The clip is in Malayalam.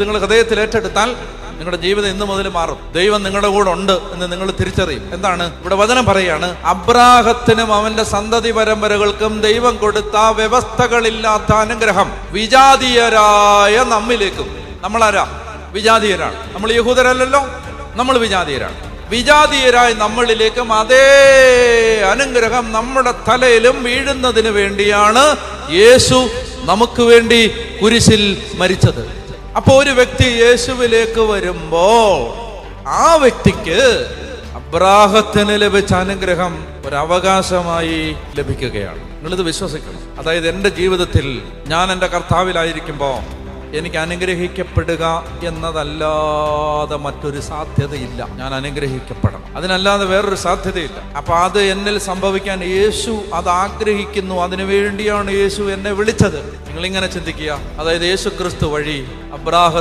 ഇത് നിങ്ങൾ ഹൃദയത്തിൽ ഏറ്റെടുത്താൽ നിങ്ങളുടെ ജീവിതം ഇന്നു മുതൽ മാറും. ദൈവം നിങ്ങളുടെ കൂടെ ഉണ്ട് എന്ന് നിങ്ങൾ തിരിച്ചറിയും. എന്താണ്? ഇവിടെ വചനം പറയാണ് അബ്രാഹത്തിനും അവന്റെ സന്തതി പരമ്പരകൾക്കും ദൈവം കൊടുത്ത വ്യവസ്ഥകളില്ലാത്ത അനുഗ്രഹം വിജാതീയരായ നമ്മിലേക്കും. നമ്മളാരാ? വിജാതീയരാണ്. നമ്മൾ യഹൂദരല്ലല്ലോ നമ്മൾ വിജാതീയരാണ്. വിജാതീയരായ നമ്മളിലേക്കും അതേ അനുഗ്രഹം നമ്മുടെ തലയിലും വീഴുന്നതിന് വേണ്ടിയാണ് യേശു നമുക്ക് വേണ്ടി കുരിശിൽ മരിച്ചത്. അപ്പൊ ഒരു വ്യക്തി യേശുവിലേക്ക് വരുമ്പോൾ ആ വ്യക്തിക്ക് അബ്രാഹത്തിന് ലഭിച്ച അനുഗ്രഹം അവകാശമായി ലഭിക്കുകയാണ്. നിങ്ങളിത് വിശ്വസിക്കണം. അതായത് എന്റെ ജീവിതത്തിൽ ഞാൻ എന്റെ കർത്താവിലായിരിക്കുമ്പോൾ എനിക്ക് അനുഗ്രഹിക്കപ്പെടുക എന്നതല്ലാതെ മറ്റൊരു സാധ്യതയില്ല. ഞാൻ അനുഗ്രഹിക്കപ്പെടണം. അതിനല്ലാതെ വേറൊരു സാധ്യതയില്ല. അപ്പൊ അത് എന്നിൽ സംഭവിക്കാൻ യേശു അത് ആഗ്രഹിക്കുന്നു. അതിനുവേണ്ടിയാണ് യേശു എന്നെ വിളിച്ചത്. നിങ്ങൾ ഇങ്ങനെ ചിന്തിക്കുക. അതായത് യേശു ക്രിസ്തു വഴി അബ്രാഹ